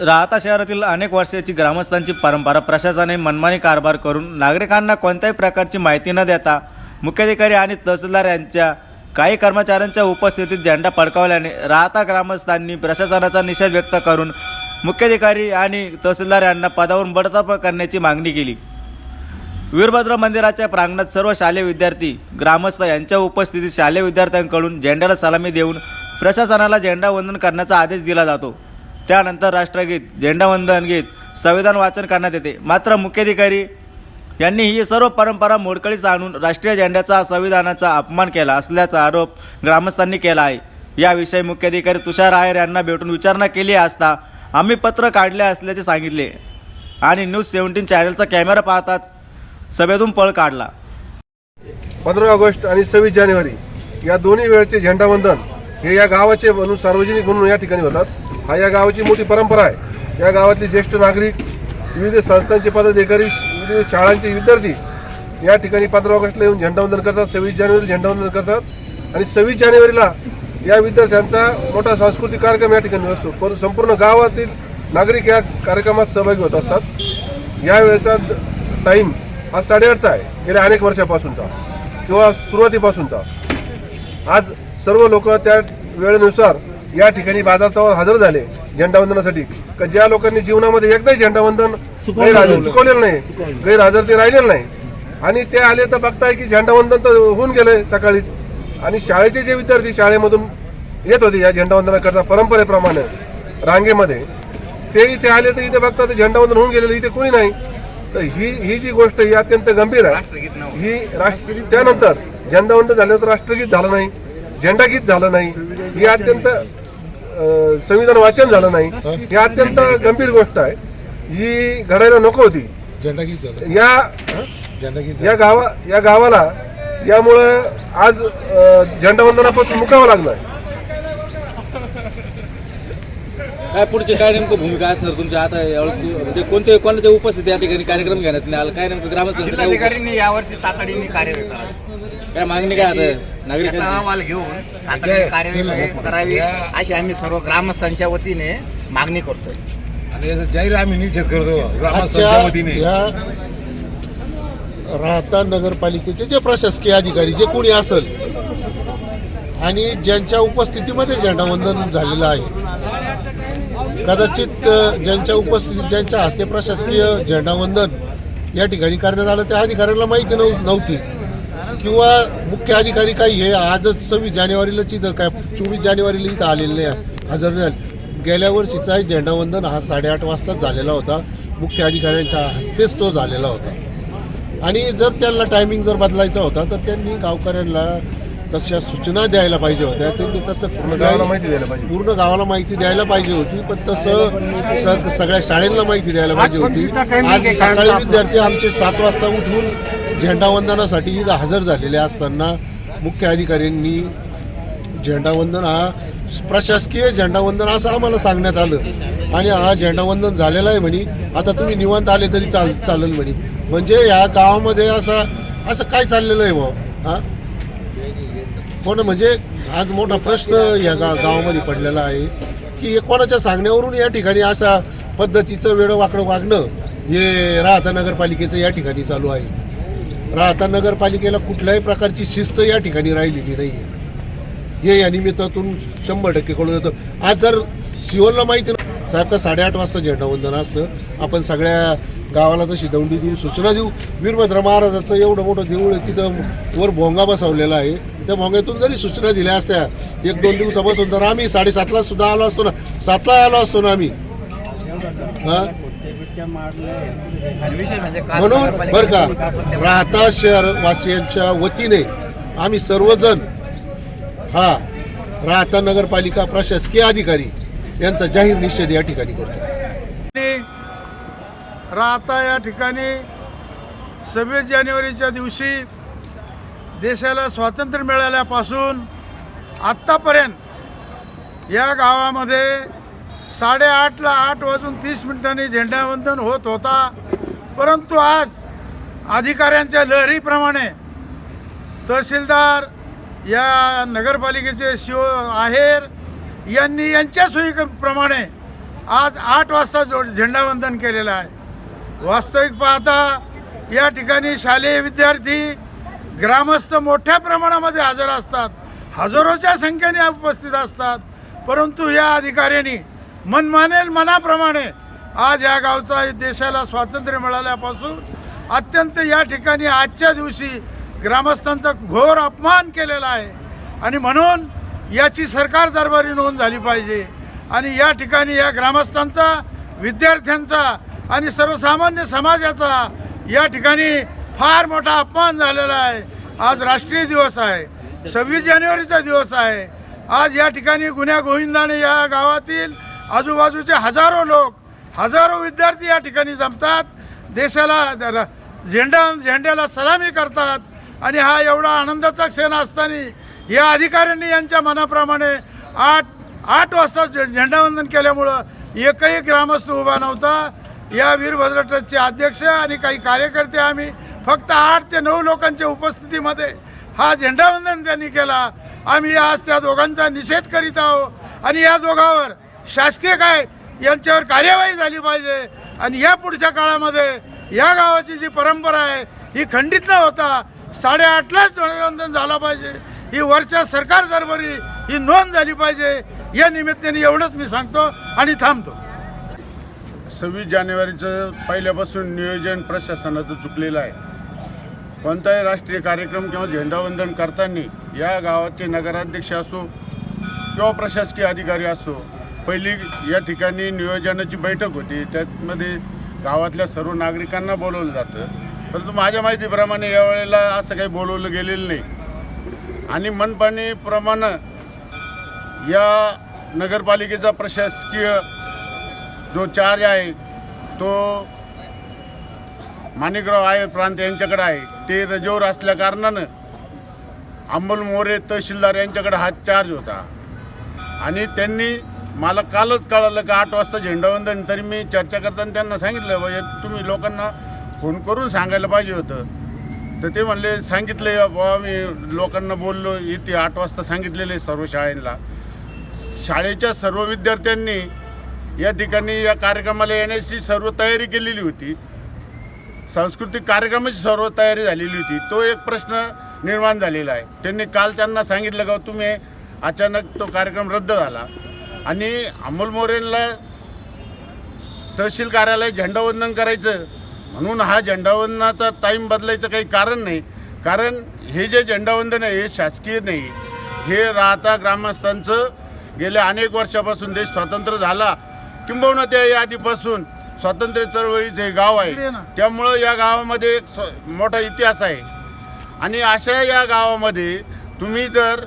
राहता शहरातील अनेक वर्षाची ग्रामस्थांची परंपरा प्रशासनाने मनमानी कारभार करून नागरिकांना कोणत्याही प्रकारची माहिती न देता मुख्याधिकारी आणि तहसीलदार यांच्या काही कर्मचाऱ्यांच्या उपस्थितीत झेंडा फडकावल्याने राहता ग्रामस्थांनी प्रशासनाचा निषेध व्यक्त करून मुख्याधिकारी आणि तहसीलदार यांना पदावरून बडतर्फ करण्याची मागणी केली. वीरभद्र मंदिराच्या प्रांगणात सर्व शालेय विद्यार्थी ग्रामस्थ यांच्या उपस्थितीत शालेय विद्यार्थ्यांकडून झेंड्याला सलामी देऊन प्रशासनाला झेंडा वंदन करण्याचा आदेश दिला जातो. त्यानंतर राष्ट्रगीत झेंडावंदन गीत संविधान वाचन करण्यात येते. मात्र मुख्याधिकारी यांनी ही सर्व परंपरा मोडकळीस आणून राष्ट्रीय झेंड्याचा संविधानाचा अपमान केला असल्याचा आरोप ग्रामस्थांनी केला आहे. याविषयी मुख्याधिकारी तुषार आयर यांना भेटून विचारणा केली असता आम्ही पत्र काढले असल्याचे सांगितले आणि न्यूज सेव्हन्टीन चॅनलचा कॅमेरा पाहताच सभेतून पळ काढला. पंधरा ऑगस्ट आणि सव्वीस जानेवारी या दोन्ही वेळचे झेंडावंदन हे या गावाचे म्हणून सार्वजनिक म्हणून या ठिकाणी होतात. हा या गावाची मोठी परंपरा आहे. या गावातले ज्येष्ठ नागरिक विविध संस्थांचे पदाधिकारी विविध शाळांचे विद्यार्थी या ठिकाणी पंधरा ऑगस्टला येऊन झेंडावंदन करतात सव्वीस जानेवारी झेंडावंदन करतात आणि सव्वीस जानेवारीला या विद्यार्थ्यांचा मोठा सांस्कृतिक कार्यक्रम या ठिकाणी असतो. पण संपूर्ण गावातील नागरिक या कार्यक्रमात सहभागी होत असतात. यावेळेचा टाईम हा साडेआठचा आहे गेल्या अनेक वर्षापासूनचा किंवा सुरुवातीपासूनचा. आज सर्व लोक त्या वेळेनुसार या ठिकाणी बाजारावर हजर झाले झेंडावंदनासाठी. का ज्या लोकांनी जीवनामध्ये एकदाही झेंडावंदन चुकवलेलं नाही. गैरहजर ते राहिलेलं नाही. आणि ते आले तर बघताय की झेंडावंदन तर होऊन गेलंय सकाळीच. आणि शाळेचे जे विद्यार्थी शाळेमधून येत होते या झेंडावंदनाकरता परंपरेप्रमाणे रांगेमध्ये ते इथे आले तर इथे बघता ते झेंडावंदन होऊन गेलेलं इथे कोणी नाही. तर ही ही जी गोष्ट ही अत्यंत गंभीर आहे. ही राष्ट्र त्यानंतर झेंडावंदन झालं तर राष्ट्रगीत झालं नाही झेंडागीत झालं नाही. ही अत्यंत संविधान वाचन झालं नाही ही? अत्यंत गंभीर गोष्ट आहे. ही घडायला नको होती. या या गावा या गावाला यामुळं आज झेंडावंदनापासून मुकावं लागलं काय पुढची काय नेमकं भूमिका असणार तुमच्या आता म्हणजे कोणते कोणाच्या उपस्थिती या ठिकाणी कार्यक्रम घेण्यात नाही आला काय नेमकं ग्रामस्थांचं काय उप- जिल्हाधिकाऱ्यांनी यावरती तातडीने कार्यवाही करावी. काय मागणी काय आता नागरिकांची? अहवाल घेऊन तातडीने कार्यवाही करावी अशी आम्ही सर्व ग्रामस्थांच्या वतीने मागणी करतोय. आणि याचा जाहीर आम्ही निषेध करतो आजच्या वतीने. या राहता नगरपालिकेचे जे प्रशासकीय अधिकारी जे कोणी असेल आणि ज्यांच्या उपस्थितीमध्ये झेंडावंदन झालेलं आहे कदाचित ज्यांच्या उपस्थितीत ज्यांच्या हस्ते प्रशासकीय झेंडावंदन या ठिकाणी करण्यात आलं त्या अधिकाऱ्यांना माहिती नव नव्हती. किंवा मुख्य अधिकारी काही हे आजच सव्वीस जानेवारीलाच इथं काय चोवीस जानेवारीला इथं आलेले नाही हजर नाही झाले. गेल्या वर्षीचा झेंडावंदन हा साडेआठ वाजताच झालेला होता. मुख्य अधिकाऱ्यांच्या हस्तेच तो झालेला होता. आणि जर त्यांना टायमिंग जर बदलायचा होता तर त्यांनी गावकऱ्यांना तशा सूचना द्यायला पाहिजे होत्या. त्यांनी तसं गावाला कुठल्याही माहिती द्यायला पाहिजे पूर्ण गावाला माहिती द्यायला पाहिजे होती पण तसं स- सगळ्या शाळेला माहिती द्यायला पाहिजे होती. आज सकाळी विद्यार्थी आमचे सात वाजता उठून झेंडावंदनासाठी इथं हजर झालेले असताना मुख्य अधिकाऱ्यांनी झेंडावंदन हा प्रशासकीय झेंडावंदन असं आम्हाला सांगण्यात आलं. आणि हा झेंडावंदन झालेला आहे म्हणे. आता तुम्ही निवांत आले तरी चाल चालेल म्हणे. म्हणजे या गावामध्ये असं असं काय चाललेलं आहे भाऊ? हा? कोण म्हणजे आज मोठा प्रश्न या गा गावामध्ये पडलेला आहे की हे कोणाच्या सांगण्यावरून या ठिकाणी अशा पद्धतीचं वेळं वाकडं वागणं हे राहता नगरपालिकेचं या ठिकाणी चालू आहे. राहता नगरपालिकेला कुठल्याही प्रकारची शिस्त या ठिकाणी राहिलेली नाही आहे हे या निमित्तातून शंभर टक्के कळून येतं आज जर सिओलला माहिती ना साहेब का साडेआठ वाजता झेंडावंदन असतं? आपण सगळ्या गावाला तशी दौंडी देऊ सूचना देऊ. वीरभद्र महाराजाचं एवढं मोठं देऊळ आहे तिथं वर भोंगा बसवलेला आहे. त्या मोंग्यातून जरी सूचना दिल्या असत्या एक दोन दिवसापासून तर आम्ही साडेसातला सुद्धा आलो असतो ना. सातला आलो असतो ना आम्ही. हां? म्हणून बरं का राहता शहरवासियांच्या वतीने आम्ही सर्वजण हा राहता नगरपालिका प्रशासकीय अधिकारी यांचा जाहीर निषेध या ठिकाणी करतो. राहता या ठिकाणी सव्वीस जानेवारीच्या दिवशी देशाला स्वातंत्र्य मिळाल्यापासून आत्तापर्यंत या गावामध्ये साडेआठला आठ वाजून तीस मिनिटांनी झेंडावंदन होत होता. परंतु आज अधिकाऱ्यांच्या लहरीप्रमाणे तहसीलदार या नगरपालिकेचे शिव आहेर यांनी यांच्या सोयीप्रमाणे आज आठ वाजता जो झेंडावंदन केलेलं आहे. वास्तविक पाहता या ठिकाणी शालेय विद्यार्थी ग्रामस्थ मोठ्या प्रमाणामध्ये हजर असतात. हजारोच्या संख्येने उपस्थित असतात. परंतु या अधिकाऱ्यांनी मनमानेल मनाप्रमाणे आज या गावचा देशाला स्वातंत्र्य मिळाल्यापासून अत्यंत या ठिकाणी आजच्या दिवशी ग्रामस्थांचा घोर अपमान केलेला आहे. आणि म्हणून याची सरकार दरबारी नोंद झाली पाहिजे. आणि या ठिकाणी या ग्रामस्थांचा विद्यार्थ्यांचा आणि सर्वसामान्य समाजाचा या ठिकाणी फार मोठा अपमान झालेला आहे. आज राष्ट्रीय दिवस आहे. सव्वीस जानेवारीचा दिवस आहे. आज या ठिकाणी गुन्ह्या गोविंदाने या गावातील आजूबाजूचे हजारो लोक हजारो विद्यार्थी या ठिकाणी जमतात. देशाला झेंडा झेंड्याला सलामी करतात. आणि हा एवढा आनंदाचा क्षण असताना या अधिकाऱ्यांनी यांच्या मनाप्रमाणे आठ आठ वाजता झेंडावंदन केल्यामुळं एकही ग्रामस्थ उभा नव्हता. या वीरभद्र ट्रस्टचे अध्यक्ष आणि काही कार्यकर्ते आम्ही फक्त आठ ते नऊ लोकांच्या उपस्थितीमध्ये हा झेंडावंदन त्यांनी केला. आम्ही आज त्या दोघांचा निषेध करीत आहोत. आणि या दोघांवर शासकीय काय यांच्यावर कार्यवाही झाली पाहिजे. आणि या पुढच्या काळामध्ये या गावाची जी परंपरा आहे ही खंडित न होता साडेआठलाच ध्वजवंदन झाला पाहिजे. ही वरच्या सरकार दरबारी ही नोंद झाली पाहिजे. या निमित्ताने एवढंच मी सांगतो आणि थांबतो. सव्वीस जानेवारीचं पहिल्यापासून नियोजन प्रशासनाचं चुकलेलं आहे. कोणताही राष्ट्रीय कार्यक्रम किंवा झेंडावंदन करताना या गावाचे नगराध्यक्ष असो किंवा प्रशासकीय अधिकारी असो पहिली या ठिकाणी नियोजनाची बैठक होती. त्यामध्ये गावातल्या सर्व नागरिकांना बोलवलं जातं. परंतु माझ्या माहितीप्रमाणे यावेळेला असं काही बोलवलं गेलेलं नाही. आणि मनपाणीप्रमाणे या नगरपालिकेचा प्रशासकीय जो चार्ज आहे तो माणिकराव आहे प्रांत यांच्याकडे आहे. ते रजेवर असल्या कारणानं अंबल मोरे तहसीलदार यांच्याकडे हा चार्ज होता. आणि त्यांनी मला कालच कळालं का आठ वाजता झेंडावंदन तरी मी चर्चा करताना त्यांना सांगितलं म्हणजे तुम्ही लोकांना फोन करून सांगायला पाहिजे होतं. तर ते म्हणले सांगितले बाबा मी लोकांना बोललो इथे आठ वाजता सांगितलेले सर्व शाळेला शाळेच्या सर्व विद्यार्थ्यांनी या ठिकाणी या कार्यक्रमाला येण्याची सर्व तयारी केलेली होती. सांस्कृतिक कार्यक्रमाची सर्व तयारी झालेली होती. तो एक प्रश्न निर्माण झालेला आहे. त्यांनी काल त्यांना सांगितलं का तुम्ही अचानक तो कार्यक्रम रद्द झाला. आणि अमोल मोरेंना तहसील कार्यालय झेंडावंदन करायचं. म्हणून हा झेंडावंदनाचा टाईम बदलायचं काही कारण नाही. कारण हे जे झेंडावंदन आहे हे शासकीय नाही. हे राहता ग्रामस्थांचं गेल्या अनेक वर्षापासून देश स्वतंत्र झाला. किंबहुना त्या या आधीपासून स्वातंत्र्य चळवळीचं हे गाव आहे त्यामुळं या गावामध्ये एक मोठा इतिहास आहे. आणि अशा या गावामध्ये तुम्ही जर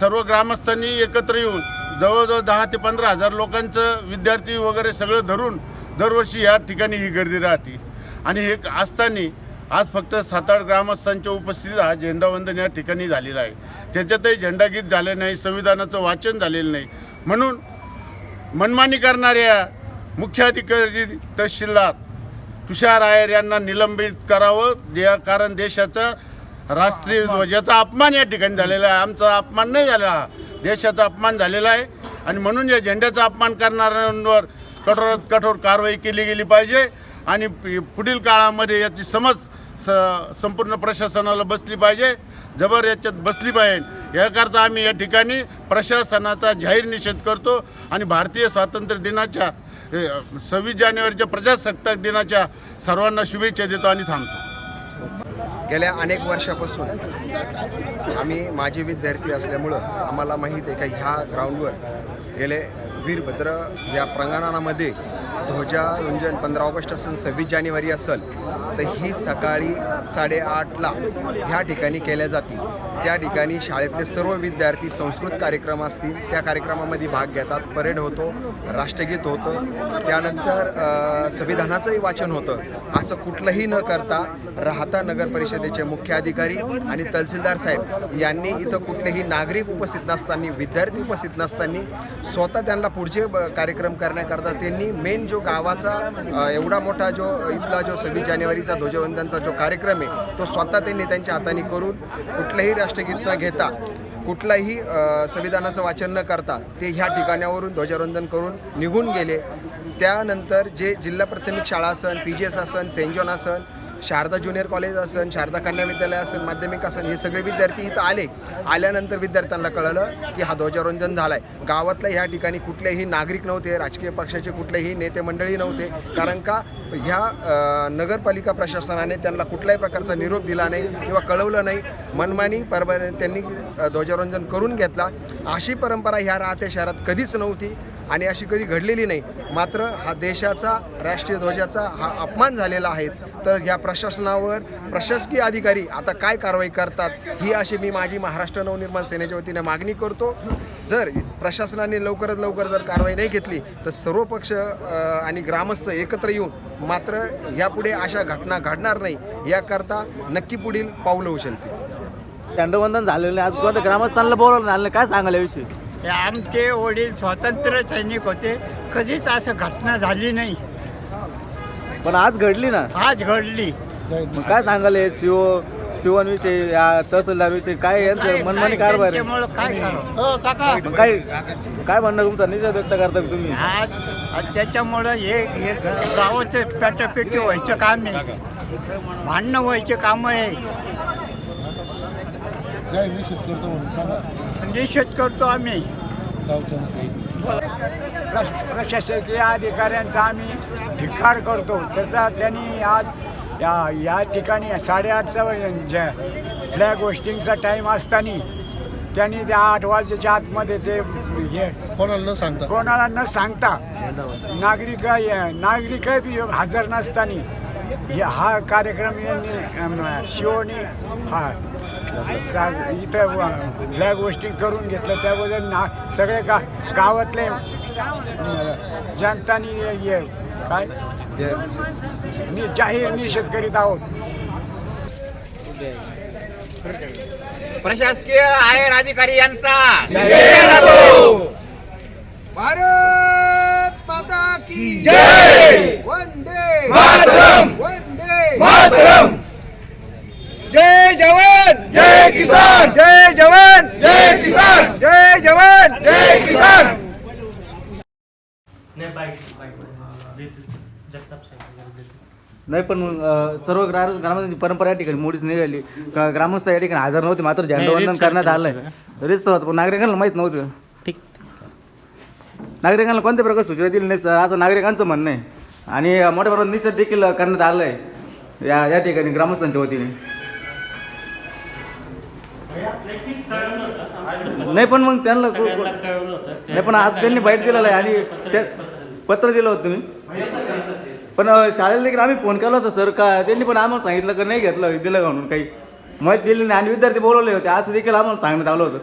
सर्व ग्रामस्थांनी एकत्र येऊन जवळजवळ दहा ते पंधरा हजार लोकांचं विद्यार्थी वगैरे सगळं धरून दरवर्षी या ठिकाणी ही गर्दी राहते. आणि हे असताना आज फक्त सात आठ ग्रामस्थांच्या उपस्थितीत हा झेंडावंदन या ठिकाणी झालेला आहे. त्याच्यातही झेंडागीत झाले नाही संविधानाचं वाचन झालेलं नाही. म्हणून मनमानी करणाऱ्या मुख्याधिकारी तहसीलदार तुषार आयर यांना निलंबित करावं. दे कारण देशाचा राष्ट्रीय ध्वजाचा अपमान या ठिकाणी झालेला आहे. आमचा अपमान नाही झाला. देशाचा अपमान झालेला आहे. आणि म्हणून या झेंड्याचा अपमान करणाऱ्यांवर कठोरात कठोर कारवाई केली गेली पाहिजे. आणि पुढील काळामध्ये याची समज स संपूर्ण प्रशासनाला बसली पाहिजे. जबर याच्यात बसली पाहिजे. याकरता आम्ही या ठिकाणी प्रशासनाचा जाहीर निषेध करतो. आणि भारतीय स्वातंत्र्य दिनाच्या सव्वीस जानेवारीच्या प्रजासत्ताक दिनाच्या सर्वांना शुभेच्छा देतो आणि थांबतो. गेल्या अनेक वर्षापासून आम्ही माझे विद्यार्थी असल्यामुळं आम्हाला माहीत आहे का ह्या ग्राउंडवर गेले वीरभद्र या प्रांगणामध्ये ध्वजारोंजन पंधरा ऑगस्ट असेल सव्वीस जानेवारी असेल तर ही सकाळी साडेआठला ह्या ठिकाणी केल्या जातील. त्या ठिकाणी शाळेतले सर्व विद्यार्थी संस्कृत कार्यक्रम असतील त्या कार्यक्रमामध्ये भाग घेतात परेड होतो राष्ट्रगीत होतं. त्यानंतर संविधानाचंही वाचन होतं. असं कुठलंही न करता राहता नगर परिषदेचे मुख्य अधिकारी आणि तहसीलदार साहेब यांनी इथं कुठलेही नागरिक उपस्थित नसताना विद्यार्थी उपस्थित नसताना स्वतः त्यांना पुढचे कार्यक्रम करण्याकरता त्यांनी मेन जो गावाचा एवढा मोठा जो इथला जो सव्वीस जानेवारीचा ध्वजवंदनचा जो कार्यक्रम आहे तो स्वतः त्यांनी त्यांच्या हाताने करून कुठलंही राष्ट्रगीत न घेता कुठलाही संविधानाचं वाचन न करता ते ह्या ठिकाणावरून ध्वजवंदन करून निघून गेले. त्यानंतर जे जिल्हा प्राथमिक शाळा असन पी जी एस असन सेंट जॉन असन शारदा ज्युनियर कॉलेज असेल शारदा कन्या विद्यालय असेल माध्यमिक असेल हे सगळे विद्यार्थी इथं आले. आल्यानंतर विद्यार्थ्यांना कळलं की हा ध्वजारोहण झाला आहे गावातल्या ह्या ठिकाणी कुठलेही नागरिक नव्हते राजकीय पक्षाचे कुठलेही नेते मंडळी नव्हते. कारण का ह्या नगरपालिका प्रशासनाने त्यांना कुठल्याही प्रकारचा निरोप दिला नाही किंवा कळवलं नाही. मनमानी परबर त्यांनी अ, ध्वजारोहण करून घेतला. अशी परंपरा ह्या राहत्या शहरात कधीच नव्हती आणि अशी कधी घडलेली नाही. मात्र हा देशाचा राष्ट्रीय ध्वजाचा हा अपमान झालेला आहे. तर ह्या प्रशासनावर प्रशासकीय अधिकारी आता काय कारवाई करतात ही अशी मी माझी महाराष्ट्र नवनिर्माण सेनेच्या वतीने मागणी करतो. जर प्रशासनाने लवकरात लवकर जर कारवाई नाही घेतली तर सर्व पक्ष आणि ग्रामस्थ एकत्र येऊन मात्र यापुढे अशा घटना घडणार नाही याकरता नक्की पुढील पाऊलं उचलतील. झेंडावंदन झालेलं नाही. आज कोणत्या ग्रामस्थांना बोलवलं झालं काय सांगाल याविषयी? हे आमचे वडील स्वातंत्र्य सैनिक होते. कधीच असं घटना झाली नाही. पण आज घडली ना. आज घडली. मग. काय सांगाल हे शिव शिवणविषयी या तहसीलदारविषयी काय यांचं मनमानी कारभार आहे? त्याच्यामुळं काय करावं हो काका. मग काय काय म्हणणं तुमचा निषेध व्यक्त करता तुम्ही? आज आज त्याच्यामुळं हे हे गावाचं पेटापेटी व्हायचं काम आहे. भांडणं व्हायचे काम आहे. काय निषेध करतो म्हणून सांगा. निषेध करतो आम्ही. गावच्या प्रशासकीय अधिकाऱ्यांचा आम्ही धिक्कार करतो. त्याचा त्यांनी आज या या ठिकाणी साडेआठचा ब्लॅक होस्टिंगचा टाईम असताना त्यांनी त्या आठ वाजेच्या आतमध्ये ते हे कोणाला न सांगता? कोणाला न सांगता नागरिक नागरिक बी हजर नसताना हे कार्यक्रम यांनी शिवनी हा सा- इथं ब्लॅक गोष्टी करून घेतलं. त्याबद्दल ना सगळे गा गावातले जनतानी काय? नि जाहीर निषेध करीत आहोत. प्रशासकीय आयर अधिकारी यांचा. भारत माता की जय! वंदे मातरम! वंदे मातरम! जय जवान! जय किसान! जय जवान! जय किसान! जय जवान! जय किसान! नाही पण अं, सर्व ग्राम ग्रामस्थांची परंपरा या ठिकाणी मोडीच निघाली. का ग्रामस्थ या ठिकाणी हजर नव्हते मात्र झेंडावंदन करण्यात आलंय. रीच होतं पण नागरिकांना माहीत नव्हतं. ठीक नागरिकांना कोणत्या प्रकारे सूचना दिली नाही सर? असं नागरिकांचं म्हणणं आहे. आणि मोठ्या प्रमाणात निषेध देखील करण्यात आलं आहे या या ठिकाणी ग्रामस्थांच्या वतीने. नाही पण मग त्यांना नाही पण आज त्यांनी बाईट दिलेलं आहे आणि ते पत्र दिलं होतं. तुम्ही? पण शाळेला देखील आम्ही फोन केला होता सर का त्यांनी पण आम्हाला सांगितलं का नाही घेतलं दिलं का म्हणून काही माहिती दिली नाही. आणि विद्यार्थी बोलवले होते. असं देखील आम्हाला सांगण्यात आलं होतं.